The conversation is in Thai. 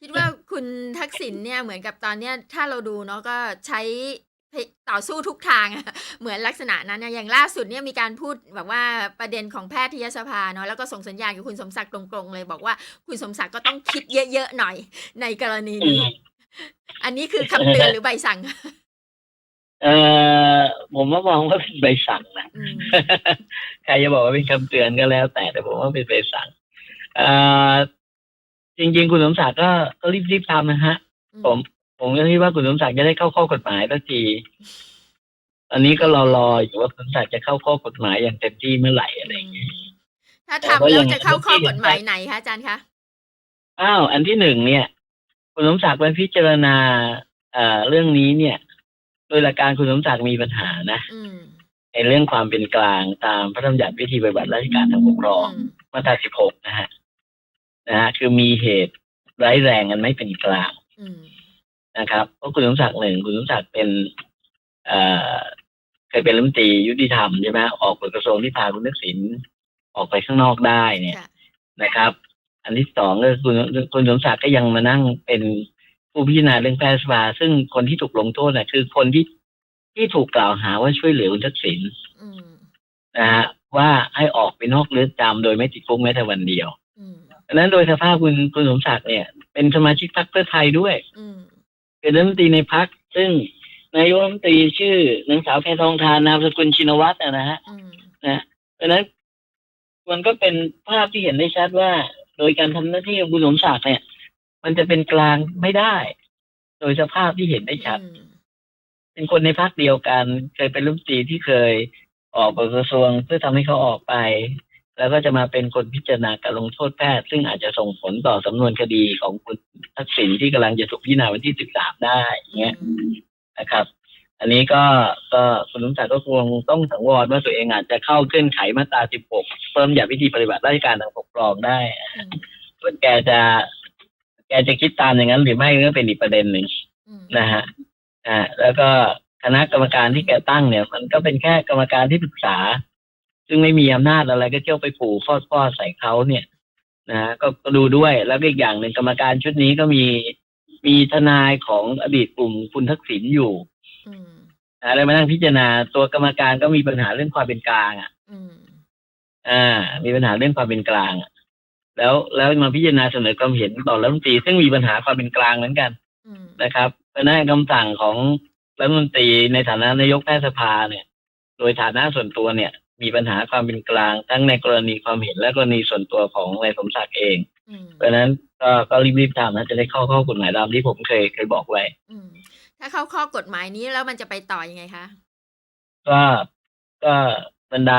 คิดว่าคุณทักษิณเนี่ยเหมือนกับตอนเนี้ยถ้าเราดูเนาะก็ใช้พยต่อสู้ทุกทางอะเหมือนลักษณะนั้นนะอย่างล่าสุดเนี่ยมีการพูดแบบว่าประเด็นของแพทยสภาเนาะแล้วก็ส่งสัญญาณกับคุณสมศักดิ์ตรงๆเลยบอกว่าคุณสมศักดิ์ก็ต้องคิดเยอะๆหน่อยในกรณีอืนี้มอันนี้คือคำเตือนหรือใบสั่งเอ่อผมว่ามองว่าเป็นใบสั่งนะอืมใครจะบอกว่าเป็นคำเตือนก็แล้ว แต่แต่ผมว่าเป็นใบสั่งเอ่อ จริง ๆ คุณสมศักดิ์ก็ก็รีบๆทำนะฮะ ผม ผมก็คิดว่าคุณสมศักดิ์จะได้เข้าข้อกฎหมายสักทีอันนี้ก็รอรออยู่ว่าคุณสมศักดิ์จะเข้าข้อกฎหมายอย่างเต็มที่เมื่อไหร่อะไรอย่างเงี้ยถ้าแต่ทำว่าแล้ยัวงไงจะเข้าข้อที่กฎหมายไหนคะอาจารย์คะอ้าวอันที่หนึ่งเนี่ย คุณสมศักดิ์ไปพิจารณาเอ่อเรื่องนี้เนี่ย โดยหลักการคุณสมศักดิ์มีปัญหานะอืมในเรื่องความเป็นกลางตามพระราชบัญญัติวิธีปฏิบัติราชการทางปกครองอืมมาตรา16นะฮะ นะฮะคือมีเหตุร้ายแรงกันไม่เป็นกลางอืมนะครับเพราะคุณสมศักดิ์หนึ่งคุณสมศักดิ์เป็นเอ่อเคยเป็นรัฐมนตรียุติธรรมใช่ไหมออกกฎกระทรวงที่พาคุณทักษิณออกไปข้างนอกได้เนี่ยค่ะนะครับ อันที่สองก็คือคุณคุณสมศักดิ์ก็ยังมานั่งเป็นผู้พิจารณาเรื่องแพทยสภาซึ่งคนที่ถูกลงโทษน่ะ คือคนที่ที่ถูกกล่าวหาว่าช่วยเหลือคุณทักษิณอืมนะฮะว่าให้ออกไปนอกเรือนจำโดยไม่ติดคุกแม้แต่วันเดียวอืมดัง นั้นโดยสภาพคุณคุณสมศักดิ์เนี่ย เป็นสมาชิกพรรคเพื่อไทยด้วยอืมเป็นรัฐมนตรีในพรรคซึ่งนายกรัฐมนตรีชื่อนางสาวแพทองทานนามสกุลชินวัตรนะฮะอืมนะดังนั้นมันก็เป็นภาพที่เห็นได้ชัดว่า โดยการทำหน้าที่ของคุณสมศักดิ์เนี่ย มันจะเป็นกลางไม่ได้ โดยสภาพที่เห็นได้ชัดอืมเป็นคนในพรรคเดียวกัน เคยเป็นรัฐมนตรีที่เคยออกกระทรวงเพื่อทำให้เขาออกไป แล้วก็จะมาเป็นคนพิจารณาการลงโทษแพทย์ ซึ่งอาจจะส่งผลต่อสำนวนคดีของคุณทักษิณที่กำลังจะถูกพิจารณาวันที่13ได้อย่างเงี้ยนะครับ อันนี้ก็ก็คุณลุงศักดิ์ก็คงต้องสังวรว่าตัวเองอาจจะเข้าเงื่อนไขมาตรา16เพิ่มอย่าวิธีปฏิบัติราชการทางปกครองได้อืมส่วนแกจะแกจะคิดตามอย่างนั้นหรือไม่ก็เป็นอีกประเด็นหนึ่งอืมนะฮะอ่าแล้วก็คณะกรรมการที่แกตั้งเนี่ย มันก็เป็นแค่กรรมการที่ปรึกษา ซึ่งไม่มีอำนาจอะไรก็เที่ยวไปผูกฟอดฟอดใส่เขาเนี่ยนะฮะก็ก็ดูด้วยแล้วก็อีกอย่างหนึ่งกรรมการชุดนี้ก็มีมีทนายของอดีตกลุ่มคุณทักษิณอยู่อืมนะแล้วมานั่งพิจารณาตัวกรรมการก็มีปัญหาเรื่องความเป็นกลางอะอืมอ่า มีปัญหาเรื่องความเป็นกลางอะ แล้วแล้วมาพิจารณาเสนอความเห็นต่อรัฐมนตรีซึ่งมีปัญหาความเป็นกลางเหมือนกันอืมนะครับเพราะฉะนั้นคำสั่งของรัฐมนตรีในฐานะนายกแพทยสภาเนี่ย โดยฐานะส่วนตัวเนี่ย มีปัญหาความเป็นกลาง ทั้งในกรณีความเห็นและกรณีส่วนตัวของนายสมศักดิ์เองอืมเพราะฉะนั้นก็ก็รีบๆทำนะจะได้เข้าข้อกฎหมายตามที่ผมเคยเคยบอกไว้อืมถ้าเข้าข้อกฎหมายนี้แล้วมันจะไปต่อยังไงคะ ก็ก็บรรดา